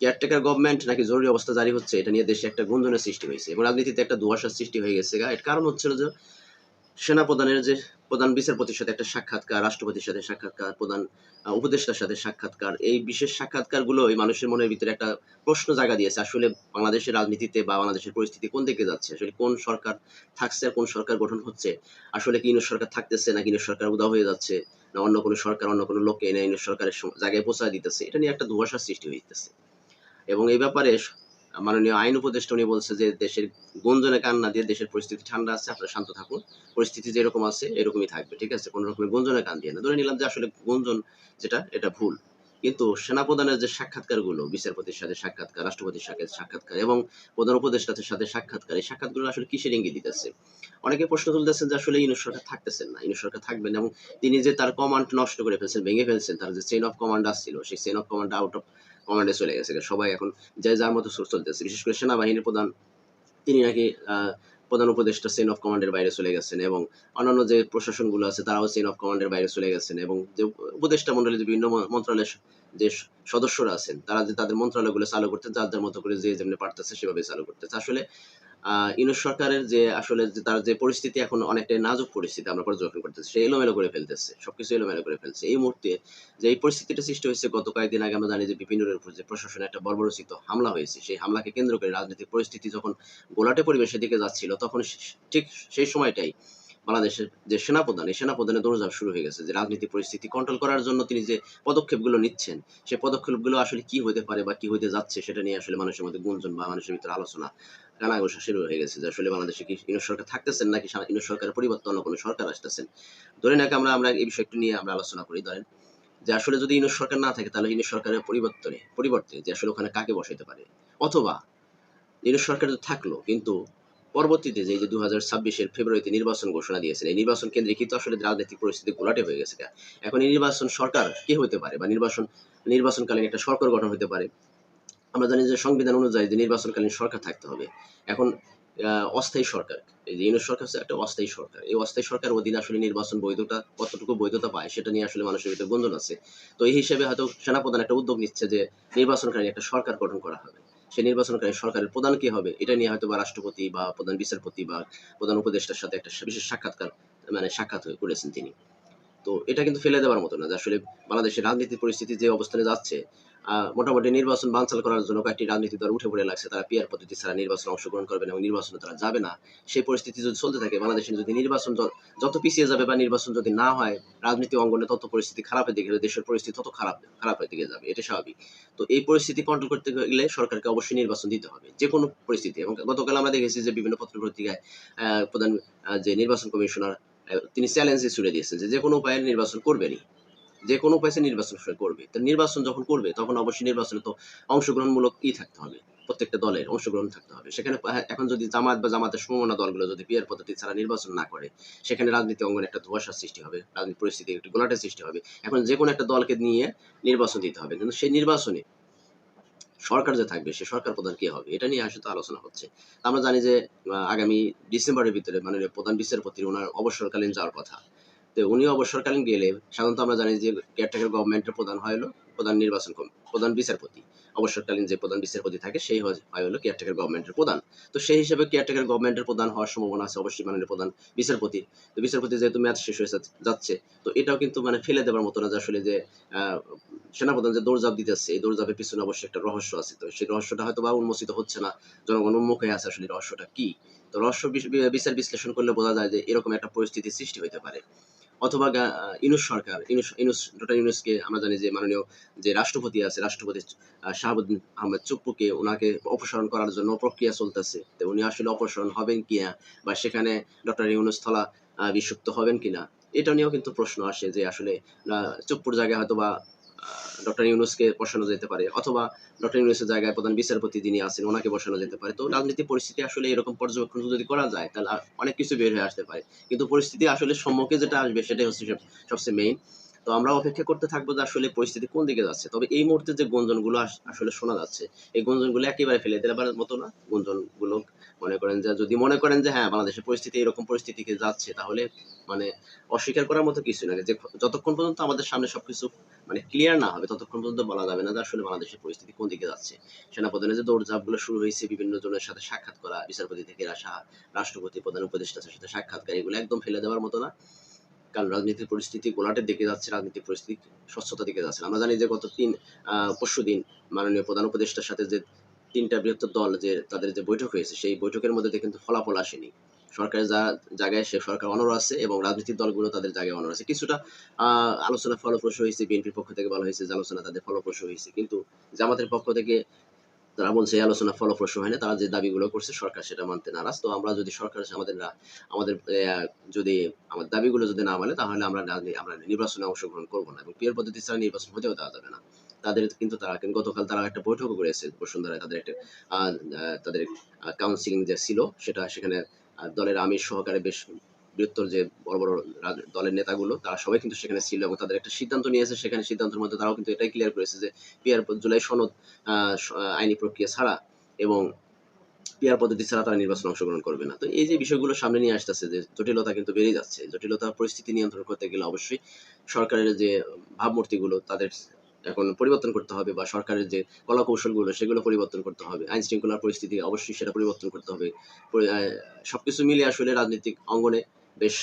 Caretaker government নাকি জরুরি অবস্থা জারি হচ্ছে, এটা নিয়ে দেশে একটা গুঞ্জনের সৃষ্টি হয়েছে এবং রাজনীতিতে একটা দুয়াশার সৃষ্টি হয়ে গেছে এর কারণ হচ্ছিল যে সেনা প্রধানের যে প্রধান বিচারপতির সাথে একটা সাক্ষাৎকার, রাষ্ট্রপতির সাথে সাক্ষাৎকার, প্রধান উপদেষ্টার সাথে সাক্ষাৎকার, এই বিশেষ সাক্ষাৎকারগুলো এই মানুষের মনের ভিতরে একটা প্রশ্ন জায়গা দিয়েছে, আসলে বাংলাদেশের রাজনীতিতে বা বাংলাদেশের পরিস্থিতি কোন দিকে যাচ্ছে, আসলে কোন সরকার থাকছে আর কোন সরকার গঠন হচ্ছে, আসলে কি ইউনিট সরকার থাকতেছে নাকি ইউনিট সরকার উদা হয়ে যাচ্ছে, না অন্য কোনো সরকার, অন্য কোনো লোককে এনে ইউনিট সরকারের জায়গায় পৌঁছায় দিতেছে, এটা নিয়ে একটা দুয়াশার সৃষ্টি হয়ে হইতেছে। এবং এই ব্যাপারে মাননীয় আইন উপদেষ্টা উনি বলছে যে দেশের গুঞ্জনে কান না দিয়ে দেশের পরিস্থিতি ঠান্ডা আছে, আপনারা শান্ত থাকুন। পরিস্থিতি যেরকম আছে, এরকমই থাকবে, ঠিক আছে? কোনো রকমের গুঞ্জনে কান দিয়ে না। ধরে নিলাম যে আসলে গুঞ্জন যেটা, এটা ভুল। কিন্তু সেনাপ্রধানের যে সাক্ষাৎকারগুলো, বিচারপতির সাথে সাক্ষাৎকার, রাষ্ট্রপতির সাথে সাক্ষাৎকার এবং প্রধান উপদেষ্টাদের সাথে সাক্ষাৎকার, এই সাক্ষাৎগুলো আসলে কিসের ইঙ্গিত দিতেছে? অনেকে প্রশ্ন তুলতেছেন যে আসলে ইউনিট সরকার থাকতেছেন না। ইউনিট সরকার থাকবেন এবং তিনি যে তার কমান্ড নষ্ট করে ফেলছেন, ভেঙে ফেলছেন, তার যে চেইন অফ কমান্ড আসছিল সেই chain of command out of কমান্ডে চলে গেছে সবাই এখন যে যার মতো সোর্স চলতেছে। বিশেষ করে সেনাবাহিনীর প্রধান, তিনি নাকি প্রধান উপদেষ্টা চেন অফ কমান্ডের বাইরে চলে গেছেন এবং অন্যান্য যে প্রশাসনগুলো আছে, তারাও চেন অফ কমান্ডের বাইরে চলে গেছেন এবং যে উপদেষ্টা মন্ডলী, যে বিভিন্ন মন্ত্রণালয়ের যে সদস্যরা আছেন, তারা যে তাদের মন্ত্রণালয়গুলো চালু করতে যার যার মতো করে যে যেমনি পারতেছে সেভাবে চালু করতেছে। আসলে ইউনুস সরকারের যে আসলে তার যে পরিস্থিতি এখন অনেকটাই নাজুক পরিস্থিতি আমরা পর্যবেক্ষণ করতেছি, সে এলোমেলো করে ফেলতেছে, সবকিছু এলোমেলো করে ফেলছে। এই মুহূর্তে যে এই পরিস্থিতিটা সৃষ্টি হয়েছে, গত কয়েকদিন আগে আমরা জানি যে বিপিনের উপর যে প্রশাসনে একটা বর্বরচিত হামলা হয়েছে, সেই হামলাকে কেন্দ্র করে রাজনৈতিক পরিস্থিতি যখন গোলাটে পরিবেশের দিকে যাচ্ছিল, তখন ঠিক সেই সময়টাই বাংলাদেশের যে সেনাপ্রধান, এই সেনাপ্রধানের দৌড়ঝাঁপ শুরু হয়ে গেছে যে রাজনীতি পরিস্থিতি কন্ট্রোল করার জন্য তিনি যে পদক্ষেপগুলো নিচ্ছেন সেই পদক্ষেপগুলো আসলে কি হতে পারে বা কি হতে যাচ্ছে সেটা নিয়ে আসলে মানুষের মধ্যে গুঞ্জন বা মানুষের ভিতরে আলোচনা শুরু হয়ে গেছে যে আসলে বাংলাদেশে কি ইউনিট সরকার থাকতেছেন নাকি সা- ইউনিট সরকারের পরিবর্তন অন্য কোনো সরকার আসতেছেন। ধরে নাকি আমরা আমরা এই বিষয়টি নিয়ে আমরা আলোচনা করি, ধরেন যে আসলে যদি ইউনিট সরকার না থাকে তাহলে ইউনিট সরকারের পরিবর্তনে, পরিবর্তে যে আসলে ওখানে কাকে বসাইতে পারে? অথবা ইউনিট সরকার থাকল, কিন্তু পরবর্তীতে যে যে দু হাজার ছাব্বিশের ফেব্রুয়ারিতে নির্বাচন ঘোষণা দিয়েছেন, এই নির্বাচন কেন্দ্রে কিন্তু আসলে রাজনৈতিক পরিস্থিতি গোলাটে হয়ে গেছে এখন এই নির্বাচন সরকার কে হতে পারে? বা নির্বাচন, নির্বাচনকালীন একটা সরকার গঠন হতে পারে। আমরা জানি যে সংবিধান অনুযায়ী যে নির্বাচনকালীন সরকার থাকতে হবে। এখন অস্থায়ী সরকার, এই যে ইউনিট সরকার হচ্ছে একটা অস্থায়ী সরকার। এই অস্থায়ী সরকার অধীনে আসলে নির্বাচন বৈধতা, কতটুকু বৈধতা পায় সেটা নিয়ে আসলে মানুষের ভিতরে গুঞ্জন আছে। তো এই হিসেবে হয়তো সেনাপ্রধান একটা উদ্যোগ নিচ্ছে যে নির্বাচনকালীন একটা সরকার গঠন করা হবে। সেই নির্বাচনকালীন সরকারের প্রধান কি হবে, এটা নিয়ে হয়তো বা রাষ্ট্রপতি বা প্রধান বিচারপতি বা প্রধান উপদেষ্টার সাথে একটা বিশেষ সাক্ষাৎকার মানে সাক্ষাৎ করেছেন তিনি। তো এটা কিন্তু ফেলে দেওয়ার মতো না আসলে বাংলাদেশের রাজনীতির পরিস্থিতি যে অবস্থানে যাচ্ছে মোটামুটি নির্বাচন বানচাল করার জন্য কয়েকটি রাজনীতি দল উঠে পড়ে লাগছে। তারা পিয়ার পদ্ধতি ছাড়া নির্বাচনে অংশগ্রহণ করবে না এবং নির্বাচনে তারা যাবে না। সেই পরিস্থিতি যদি চলতে থাকে বাংলাদেশে যদি নির্বাচন যত পিছিয়ে যাবে বা নির্বাচন যদি না হয় রাজনীতি অঙ্গনে তত পরিস্থিতি খারাপের দিকে যাবে, দেশের পরিস্থিতি তত খারাপ খারাপের দিকে যাবে। এটা স্বাভাবিক। তো এই পরিস্থিতি কন্ট্রোল করতে গেলে সরকারকে অবশ্যই নির্বাচন দিতে হবে যে কোনো পরিস্থিতি। এবং গতকাল আমরা দেখেছি যে বিভিন্ন পত্র পত্রিকায় প্রধান যে নির্বাচন কমিশনার তিনি চ্যালেঞ্জে ছুড়ে দিয়েছেন যে কোনো উপায়ে নির্বাচন করবেনই। যে কোনো উপায়ে নির্বাচন করবে। তো নির্বাচন যখন করবে, তখন অবশ্যই নির্বাচনে তো অংশগ্রহণমূলক ই থাকতে হবে। প্রত্যেকটা দলের অংশগ্রহণ থাকতে হবে। সেখানে এখন যদি জামাত বা জামাতের সমমনা দলগুলো যদি পিয়ার পদ্ধতি ছাড়া নির্বাচন না করে, সেখানে রাজনীতি অঙ্গনে একটা ধোয়াশার সৃষ্টি হবে রাজনীতি পরিস্থিতি একটি গোলাটের সৃষ্টি হবে। এখন যে কোনো একটা দলকে নিয়ে নির্বাচন দিতে হবে। কিন্তু সেই নির্বাচনে সরকার যে থাকবে, সে সরকার প্রধান কি হবে, এটা নিয়ে আসলে আলোচনা হচ্ছে। আমরা জানি যে আগামী ডিসেম্বরের ভিতরে মানে প্রধান বিচারপতি ওনার অবসরকালীন যাওয়ার কথা। তো উনি অবসরকালীন গেলে সাধারণত আমরা জানি যে কেয়ারটেকার গভর্নমেন্টের প্রধান হয় হলো প্রধান নির্বাচন প্রধান বিচারপতি। অবসরকালীন যে প্রধান বিচারপতি থাকে সেই হয় হলো কেয়ারটেকার গভর্নমেন্টের প্রধান। তো সেই হিসেবে কেয়ারটেকার গভর্নমেন্টের প্রধান হওয়ার সম্ভাবনা আছে অবশ্যই মাননীয় প্রধান বিচারপতি তো বিচারপতি যেহেতু মেয়াদ শেষ হয়ে যাচ্ছে- তো এটাও কিন্তু মানে ফেলে দেওয়ার মতো না যে আসলে যে সেনাপ্রধান যে দৌড়ঝাঁপ দিতেছে এই দৌড়ঝাঁপের পিছনে অবশ্যই একটা রহস্য আছে। তো সেই রহস্যটা হয়তো বা উন্মোচিত হচ্ছে না। জনগণ উন্মুখ হয়ে আছে আসলে রহস্যটা কি? তো রহস্য বিচার বিশ্লেষণ করলে বোঝা যায় যে এরকম একটা পরিস্থিতি সৃষ্টি হইতে পারে। অথবা ইউনুস সরকার ইউনুস ইউনুস ডক্টর ইউনুসকে আমরা জানি যে মাননীয় যে রাষ্ট্রপতি আছে, রাষ্ট্রপতি শাহাবুদ্দিন আহমেদ চুপ্পুকে ওনাকে অপসারণ করার জন্য প্রক্রিয়া চলতেছে। তো উনি আসলে অপসারণ হবেন কিনা বা সেখানে ডক্টর ইউনুস থলা বিষুক্ত হবেন কিনা এটা নিয়েও কিন্তু প্রশ্ন আসে যে আসলে চুপ্পুর জায়গায় হয়তো বা ডক্টর ইউনুসকে বসানো যেতে পারে, অথবা ডক্টর ইউনুসের জায়গায় প্রধান বিচারপতি যিনি আছেন, ওনাকে বসানো যেতে পারে। তো রাজনীতি পরিস্থিতি আসলে এরকম পর্যবেক্ষণ যদি করা যায়, তাহলে অনেক কিছু বের হয়ে আসতে পারে। কিন্তু পরিস্থিতি আসলে সম্মুখে যেটা আসবে, সেটাই হচ্ছে সবচেয়ে মেইন তো আমরা অপেক্ষা করতে থাকব যে আসলে পরিস্থিতি কোন দিকে যাচ্ছে। তবে এই মুহূর্তে যে গুঞ্জনগুলো আস- আসলে শোনা যাচ্ছে, এই গুঞ্জনগুলো একেবারে ফেলে দেওয়ার মতো না। গুঞ্জনগুলো মনে করেন যে, যদি মনে করেন যে হ্যাঁ বাংলাদেশের পরিস্থিতি এরকম পরিস্থিতিকে যাচ্ছে, তাহলে মানে অস্বীকার করার মতো কিছু না। যে, যতক্ষণ পর্যন্ত আমাদের সামনে সবকিছু মানে ক্লিয়ার না হবে, ততক্ষণ পর্যন্ত বলা যাবে না যে, আসলে বাংলাদেশের পরিস্থিতি কোন দিকে যাচ্ছে। সেনাপ্রধানের যে দৌড়ঝাঁপগুলো শুরু হয়েছে, বিভিন্ন জনের সাথে সাক্ষাৎ করা, বিচারপতি থেকে আসা, রাষ্ট্রপতি প্রধান উপদেষ্টার সাথে সাক্ষাৎকার, এগুলো একদম ফেলে দেওয়ার মতো না। কারণ রাজনীতির পরিস্থিতি গোলাটের দিকে যাচ্ছে, রাজনীতির পরিস্থিতি স্বচ্ছতার দিকে যাচ্ছে। আমরা জানি যে গত তিন পরশু দিন মাননীয় প্রধান উপদেষ্টার সাথে যে তিনটা বৃহত্তর দল যে তাদের যে বৈঠক হয়েছে, সেই বৈঠকের মধ্যে কিন্তু ফলাফল আসেনি। সরকারের যা জায়গায় সে সরকার অনর আছে এবং রাজনৈতিক দলগুলো তাদের জায়গায় অনর আছে। কিছুটা আলোচনা ফলপ্রসূ হয়েছে, বিএনপির পক্ষ থেকে বলা হয়েছে যে আলোচনা তাদের ফলপ্রসূ হয়েছে। কিন্তু জামাতের পক্ষ থেকে তারা বলছে আলোচনা ফলপ্রসূ হয় না, তারা যে দাবিগুলো করছে সরকার সেটা মানতে নারাজ। তো আমরা যদি সরকার আমাদের আমাদের যদি আমাদের দাবিগুলো যদি না মানে তাহলে আমরা আমরা নির্বাচনে অংশগ্রহণ করব না এবং পিয়ার পদ্ধতি ছাড়া নির্বাচন হতেও দেওয়া যাবে না। তাদের কিন্তু তারা গতকাল তারা একটা বৈঠকও করেছে বসুন্ধরায় তাদের একটা তাদের কাউন্সিলিং যে ছিল, সেটা সেখানে দলের আমির সহকারে বেশ বৃহত্তর যে বড় বড় দলের নেতাগুলো, তারা সবাই কিন্তু সেখানে ছিল এবং তাদের একটা সিদ্ধান্ত নিয়েছে। সেখানে সিদ্ধান্তের মধ্যে তারাও কিন্তু এটাই ক্লিয়ার করেছে যে পিয়ার জুলাই সনদ আইনি প্রক্রিয়া ছাড়া এবং পিয়ার পদ্ধতি ছাড়া তারা নির্বাচনে অংশগ্রহণ করবে না। তো এই যে বিষয়গুলো সামনে নিয়ে আসতেছে যে জটিলতা কিন্তু বেড়ে যাচ্ছে। জটিলতা পরিস্থিতি নিয়ন্ত্রণ করতে গেলে অবশ্যই সরকারের যে ভাবমূর্তিগুলো, তাদের এখন পরিবর্তন করতে হবে বা সরকারের যে কলা কৌশলগুলো সেগুলো পরিবর্তন করতে হবে। আইন শৃঙ্খলার পরিস্থিতি অবশ্যই সেটা পরিবর্তন করতে হবে। সবকিছু মিলিয়ে আসলে রাজনৈতিক অঙ্গনে বেশ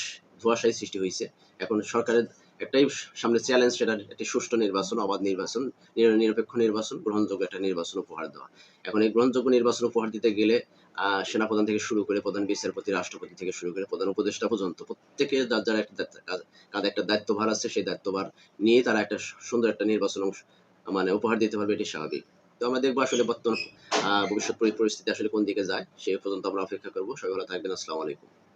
ধোয়াশায়ী সৃষ্টি হয়েছে। এখন সরকারের একটাই সামনে চ্যালেঞ্জ সেটা একটি সুষ্ঠু নির্বাচন, অবাধ নির্বাচন নিরপেক্ষ নির্বাচন, গ্রহণযোগ্য একটা নির্বাচন উপহার দেওয়া। এখন এই গ্রহণযোগ্য নির্বাচন উপহার দিতে গেলে সেনাপ্রধান থেকে শুরু করে প্রধান বিচারপতি, রাষ্ট্রপতি থেকে শুরু করে প্রধান উপদেষ্টা পর্যন্ত প্রত্যেকে যার যার একটা কাঁধে- একটা দায়িত্বভার আছে, সেই দায়িত্বভার নিয়ে তারা একটা সুন্দর একটা নির্বাচন মানে উপহার দিতে পারবে এটি স্বাভাবিক। তো আমরা দেখব আসলে বর্তমান ভবিষ্যৎ পরিস্থিতি আসলে কোন দিকে যায় সেই পর্যন্ত আমরা অপেক্ষা করব। সবাই ভালো থাকবেন, আসসালামু আলাইকুম।